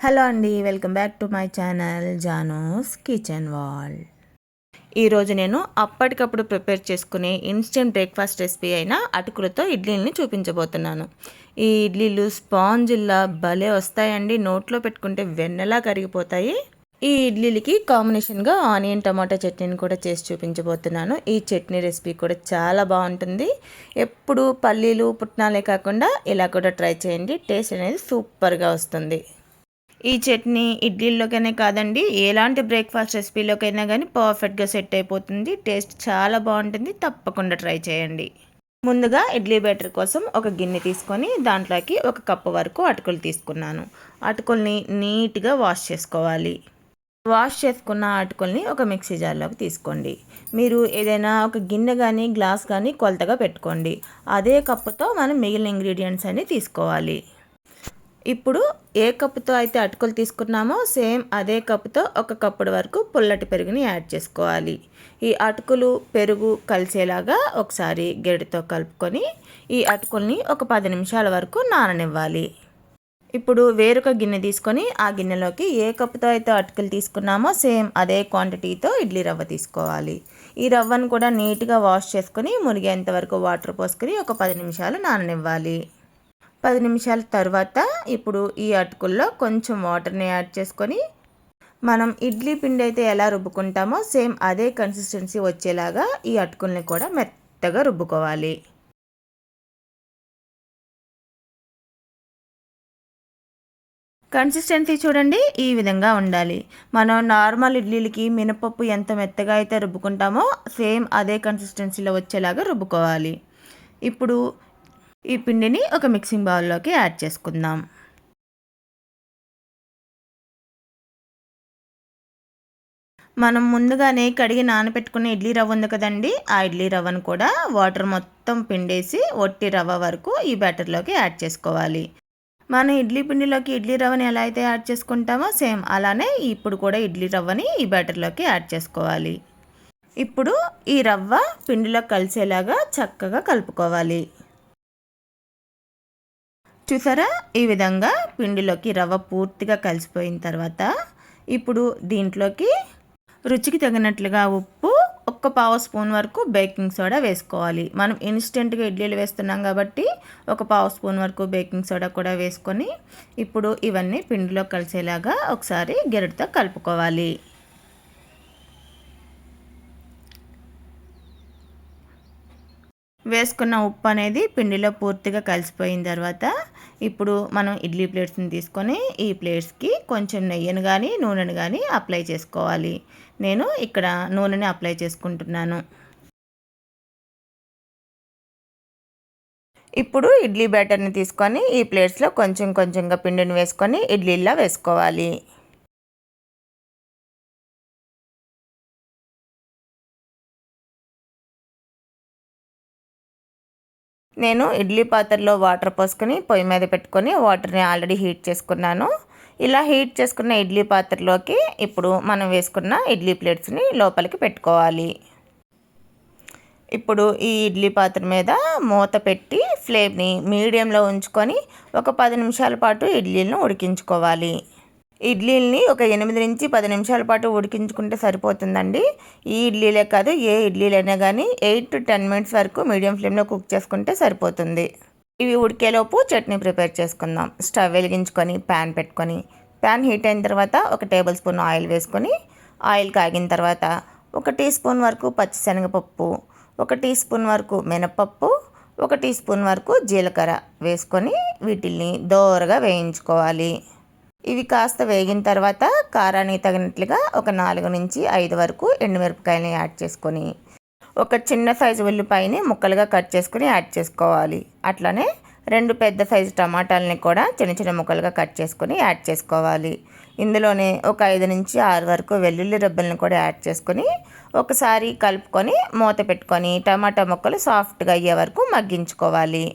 Hello అండి welcome back to my channel జానోస్ kitchen వాల్. ఈరోజు నేను అప్పటికప్పుడు ప్రిపేర్ చేసుకునే ఇన్స్టెంట్ బ్రేక్ఫాస్ట్ రెసిపీ అయిన అటుకులతో ఇడ్లీలని చూపించబోతున్నాను. ఈ ఇడ్లీలు స్పాంజిల్లా భలే వస్తాయండి నోట్లో పెట్టుకుంటే వెన్నెలా కరిగిపోతాయి? ఈ ఇడ్లీలకి కాంబినేషన్గా ఆనియన్ టమాటా చట్నీని కూడా చేసి చూపించబోతున్నాను. ఈ చట్నీ రెసిపీ కూడా చాలా బాగుంటుంది. ఎప్పుడు పల్లీలు పుట్నాలే కాకుండా ఇలా కూడా ట్రై చేయండి టేస్ట్ అనేది సూపర్గా వస్తుంది. ఈ చట్నీ ఇడ్లీలోకైనా కాదండి ఎలాంటి బ్రేక్ఫాస్ట్ రెసిపీలోకైనా కానీ పర్ఫెక్ట్గా సెట్ అయిపోతుంది. టేస్ట్ చాలా బాగుంటుంది. తప్పకుండా ట్రై చేయండి. ముందుగా ఇడ్లీ బ్యాటర్ కోసం ఒక గిన్నె తీసుకొని దాంట్లోకి ఒక కప్పు వరకు అటుకులు తీసుకున్నాను. అటుకుల్ని నీట్గా వాష్ చేసుకోవాలి. వాష్ చేసుకున్న అటుకుల్ని ఒక మిక్సీ జార్లోకి తీసుకోండి. మీరు ఏదైనా ఒక గిన్నె కానీ గ్లాస్ కానీ కొలతగా పెట్టుకోండి. అదే కప్పుతో మనం మిగిలిన ఇంగ్రీడియంట్స్ అన్ని తీసుకోవాలి. ఇప్పుడు ఏ కప్పుతో అయితే అటుకులు తీసుకున్నామో సేమ్ అదే కప్పుతో ఒక కప్పుడు వరకు పుల్లటి పెరుగుని యాడ్ చేసుకోవాలి. ఈ అటుకులు పెరుగు కలిసేలాగా ఒకసారి గెడితో కలుపుకొని ఈ అటుకుల్ని ఒక పది నిమిషాల వరకు నాననివ్వాలి. ఇప్పుడు వేరొక గిన్నె తీసుకొని ఆ గిన్నెలోకి ఏ కప్పుతో అయితే అటుకులు తీసుకున్నామో సేమ్ అదే క్వాంటిటీతో ఇడ్లీ రవ్వ తీసుకోవాలి. ఈ రవ్వను కూడా నీట్గా వాష్ చేసుకొని మునిగేంత వరకు వాటర్ పోసుకొని ఒక పది నిమిషాలు నాననివ్వాలి. పది నిమిషాల తర్వాత ఇప్పుడు ఈ అటుకుల్లో కొంచెం వాటర్ని యాడ్ చేసుకొని మనం ఇడ్లీ పిండి అయితే ఎలా రుబ్బుకుంటామో సేమ్ అదే కన్సిస్టెన్సీ వచ్చేలాగా ఈ అటుకుల్ని కూడా మెత్తగా రుబ్బుకోవాలి. కన్సిస్టెన్సీ చూడండి ఈ విధంగా ఉండాలి. మనం నార్మల్ ఇడ్లీలకి మినపప్పు ఎంత మెత్తగా అయితే రుబ్బుకుంటామో సేమ్ అదే కన్సిస్టెన్సీలో వచ్చేలాగా రుబ్బుకోవాలి. ఇప్పుడు ఈ పిండిని ఒక మిక్సింగ్ బౌల్లోకి యాడ్ చేసుకుందాం. మనం ముందుగానే కడిగి నానబెట్టుకున్న ఇడ్లీ రవ్వ ఉంది కదండి ఆ ఇడ్లీ రవ్వను కూడా వాటర్ మొత్తం పిండేసి ఒట్టి రవ్వ వరకు ఈ బ్యాటర్లోకి యాడ్ చేసుకోవాలి. మనం ఇడ్లీ పిండిలోకి ఇడ్లీ రవ్వని ఎలా అయితే యాడ్ చేసుకుంటామో సేమ్ అలానే ఇప్పుడు కూడా ఇడ్లీ రవ్వని ఈ బ్యాటర్లోకి యాడ్ చేసుకోవాలి. ఇప్పుడు ఈ రవ్వ పిండిలో కలిసేలాగా చక్కగా కలుపుకోవాలి. చూసారా? ఈ విధంగా పిండిలోకి రవ్వ పూర్తిగా కలిసిపోయిన తర్వాత ఇప్పుడు దీంట్లోకి రుచికి తగినట్లుగా ఉప్పు ఒక్క పావు స్పూన్ వరకు బేకింగ్ సోడా వేసుకోవాలి. మనం ఇన్స్టెంట్గా ఇడ్లీలు వేస్తున్నాం కాబట్టి ఒక పావు స్పూన్ వరకు బేకింగ్ సోడా కూడా వేసుకొని ఇప్పుడు ఇవన్నీ పిండిలో కలిసేలాగా ఒకసారి గెరటితో కలుపుకోవాలి. వేసుకున్న ఉప్పు అనేది పిండిలో పూర్తిగా కలిసిపోయిన తర్వాత ఇప్పుడు మనం ఇడ్లీ ప్లేట్స్ని తీసుకొని ఈ ప్లేట్స్కి కొంచెం నెయ్యిని కానీ నూనెను కానీ అప్లై చేసుకోవాలి. నేను ఇక్కడ నూనెని అప్లై చేసుకుంటున్నాను. ఇప్పుడు ఇడ్లీ బ్యాటర్ని తీసుకొని ఈ ప్లేట్స్లో కొంచెం కొంచెంగా పిండిని వేసుకొని ఇడ్లీలా వేసుకోవాలి. నేను ఇడ్లీ పాత్రలో వాటర్ పోసుకొని పొయ్యి మీద పెట్టుకొని వాటర్ని ఆల్రెడీ హీట్ చేసుకున్నాను. ఇలా హీట్ చేసుకున్న ఇడ్లీ పాత్రలోకి ఇప్పుడు మనం వేసుకున్న ఇడ్లీ ప్లేట్స్ని లోపలికి పెట్టుకోవాలి. ఇప్పుడు ఈ ఇడ్లీ పాత్ర మీద మూత పెట్టి ఫ్లేమ్ని మీడియంలో ఉంచుకొని ఒక పది నిమిషాల పాటు ఇడ్లీలను ఉడికించుకోవాలి. ఇడ్లీల్ని ఒక ఎనిమిది నుంచి పది నిమిషాల పాటు ఉడికించుకుంటే సరిపోతుందండి. ఈ ఇడ్లీలే కాదు ఏ ఇడ్లీలైనా కానీ ఎయిట్ టు టెన్ మినిట్స్ వరకు మీడియం ఫ్లేమ్లో కుక్ చేసుకుంటే సరిపోతుంది. ఇవి ఉడికేలోపు చట్నీ ప్రిపేర్ చేసుకుందాం. స్టవ్ వెలిగించుకొని ప్యాన్ పెట్టుకొని ప్యాన్ హీట్ అయిన తర్వాత ఒక టేబుల్ స్పూన్ ఆయిల్ వేసుకొని ఆయిల్ కాగిన తర్వాత ఒక టీ స్పూన్ వరకు పచ్చిశనగపప్పు ఒక టీ స్పూన్ వరకు మినపప్పు ఒక టీ స్పూన్ వరకు జీలకర్ర వేసుకొని వీటిల్ని దోరగా వేయించుకోవాలి. ఇవి కాస్త వేగిన తర్వాత కారానికి తగినట్లుగా ఒక నాలుగు నుంచి ఐదు వరకు ఎండుమిరపకాయలని యాడ్ చేసుకొని ఒక చిన్న సైజు ఉల్లిపాయని ముక్కలుగా కట్ చేసుకుని యాడ్ చేసుకోవాలి. అట్లనే రెండు పెద్ద సైజు టమాటాలని కూడా చిన్న చిన్న ముక్కలుగా కట్ చేసుకొని యాడ్ చేసుకోవాలి. ఇందులోనే ఒక ఐదు నుంచి ఆరు వరకు వెల్లుల్లి రబ్బల్ని కూడా యాడ్ చేసుకొని ఒకసారి కలుపుకొని మూత పెట్టుకొని టమాటా ముక్కలు సాఫ్ట్గా అయ్యే వరకు మగ్గించుకోవాలి.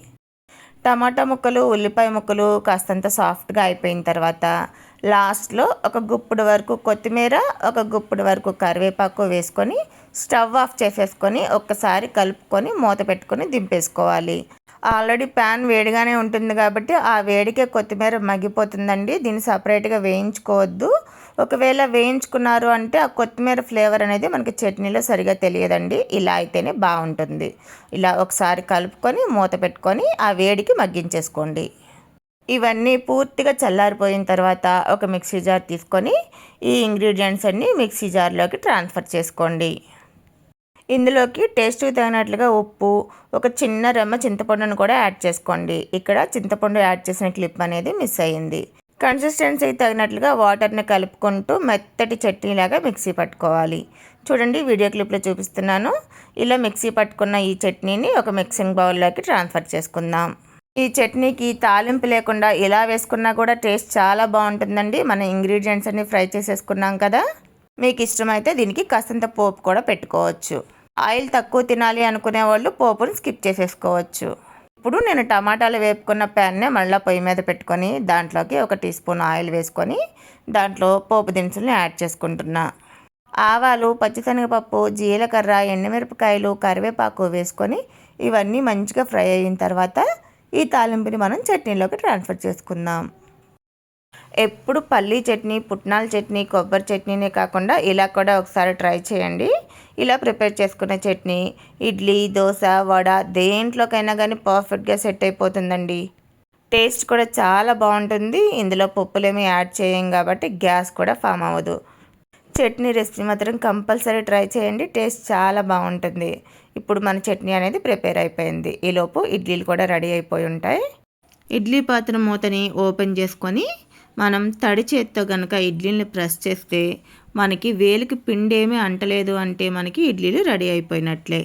టమాటా ముక్కలు ఉల్లిపాయ ముక్కలు కాస్తంత సాఫ్ట్గా అయిపోయిన తర్వాత లాస్ట్లో ఒక గుప్పుడు వరకు కొత్తిమీర ఒక గుప్పుడు వరకు కరివేపాకు వేసుకొని స్టవ్ ఆఫ్ చేసేసుకొని ఒక్కసారి కలుపుకొని మూత పెట్టుకొని దింపేసుకోవాలి. ఆల్రెడీ ప్యాన్ వేడిగానే ఉంటుంది కాబట్టి ఆ వేడికే కొత్తిమీర మగ్గిపోతుందండి. దీన్ని సపరేట్గా వేయించుకోవద్దు. ఒకవేళ వేయించుకున్నారు అంటే ఆ కొత్తిమీర ఫ్లేవర్ అనేది మనకి చట్నీలో సరిగా తెలియదండి. ఇలా అయితేనే బాగుంటుంది. ఇలా ఒకసారి కలుపుకొని మూత పెట్టుకొని ఆ వేడికి మగ్గించేసుకోండి. ఇవన్నీ పూర్తిగా చల్లారిపోయిన తర్వాత ఒక మిక్సీ జార్ తీసుకొని ఈ ఇంగ్రీడియంట్స్ అన్నీ మిక్సీ జార్లోకి ట్రాన్స్ఫర్ చేసుకోండి. ఇందులోకి టేస్ట్కి తగినట్లుగా ఉప్పు ఒక చిన్న రెమ్మ చింతపండును కూడా యాడ్ చేసుకోండి. ఇక్కడ చింతపండు యాడ్ చేసిన క్లిప్ అనేది మిస్ అయ్యింది. కన్సిస్టెన్సీ తగినట్లుగా వాటర్ని కలుపుకుంటూ మెత్తటి చట్నీలాగా మిక్సీ పట్టుకోవాలి. చూడండి వీడియో క్లిప్లో చూపిస్తున్నాను. ఇలా మిక్సీ పట్టుకున్న ఈ చట్నీని ఒక మిక్సింగ్ బౌల్లోకి ట్రాన్స్ఫర్ చేసుకుందాం. ఈ చట్నీకి తాలింపు లేకుండా ఇలా వేసుకున్నా కూడా టేస్ట్ చాలా బాగుంటుందండి. మన ఇంగ్రీడియంట్స్ అన్ని ఫ్రై చేసేసుకున్నాం కదా. మీకు ఇష్టమైతే దీనికి కాస్తంత పోపు కూడా పెట్టుకోవచ్చు. ఆయిల్ తక్కువ తినాలి అనుకునే వాళ్ళు పోపును స్కిప్ చేసేసుకోవచ్చు. ఇప్పుడు నేను టమాటాలు వేపుకున్న ప్యాన్నే మళ్ళీ పొయ్యి మీద పెట్టుకొని దాంట్లోకి ఒక టీ స్పూన్ ఆయిల్ వేసుకొని దాంట్లో పోపు దినుసుల్ని యాడ్ చేసుకుంటున్నా. ఆవాలు పచ్చిశనగపప్పు జీలకర్ర ఎండుమిరపకాయలు కరివేపాకు వేసుకొని ఇవన్నీ మంచిగా ఫ్రై అయిన తర్వాత ఈ తాలింపుని మనం చట్నీలోకి ట్రాన్స్ఫర్ చేసుకుందాం. ఎప్పుడు పల్లీ చట్నీ పుట్నాల చట్నీ కొబ్బరి చట్నీనే కాకుండా ఇలా కూడా ఒకసారి ట్రై చేయండి. ఇలా ప్రిపేర్ చేసుకున్న చట్నీ ఇడ్లీ దోశ వడ దేంట్లోకైనా కానీ పర్ఫెక్ట్గా సెట్ అయిపోతుందండి. టేస్ట్ కూడా చాలా బాగుంటుంది. ఇందులో పప్పులేమీ యాడ్ చేయం కాబట్టి గ్యాస్ కూడా ఫామ్ అవ్వదు. చట్నీ రెసిపీ మాత్రం కంపల్సరీ ట్రై చేయండి. టేస్ట్ చాలా బాగుంటుంది. ఇప్పుడు మన చట్నీ అనేది ప్రిపేర్ అయిపోయింది. ఈలోపు ఇడ్లీలు కూడా రెడీ అయిపోయి ఉంటాయి. ఇడ్లీ పాత్ర మూతని ఓపెన్ చేసుకొని మనం తడి చేత్తో కనుక ఇడ్లీని ప్రెస్ చేస్తే మనకి వేలికి పిండి ఏమీ అంటలేదు అంటే మనకి ఇడ్లీలు రెడీ అయిపోయినట్లే.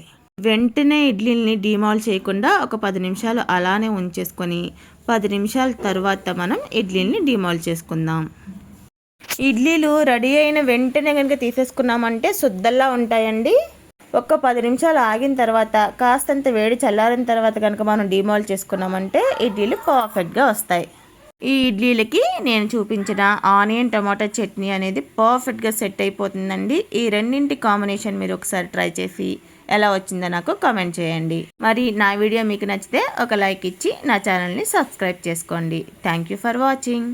వెంటనే ఇడ్లీని డిమాల్ చేయకుండా ఒక పది నిమిషాలు అలానే ఉంచేసుకొని పది నిమిషాల తర్వాత మనం ఇడ్లీని డిమాల్ చేసుకుందాం. ఇడ్లీలు రెడీ అయిన వెంటనే కనుక తీసేసుకున్నామంటే శుద్ధల్లా ఉంటాయండి. ఒక్క పది నిమిషాలు ఆగిన తర్వాత కాస్తంత వేడి చల్లారిన తర్వాత కనుక మనం డిమాల్ చేసుకున్నామంటే ఇడ్లీలు పర్ఫెక్ట్గా వస్తాయి. ఈ ఇడ్లీలకి నేను చూపించిన ఆనియన్ టమాటా చట్నీ అనేది పర్ఫెక్ట్గా సెట్ అయిపోతుందండి. ఈ రెండింటి కాంబినేషన్ మీరు ఒకసారి ట్రై చేసి ఎలా వచ్చిందో నాకు కామెంట్ చేయండి. మరి నా వీడియో మీకు నచ్చితే ఒక లైక్ ఇచ్చి నా ఛానల్ని సబ్స్క్రైబ్ చేసుకోండి. Thank you for watching.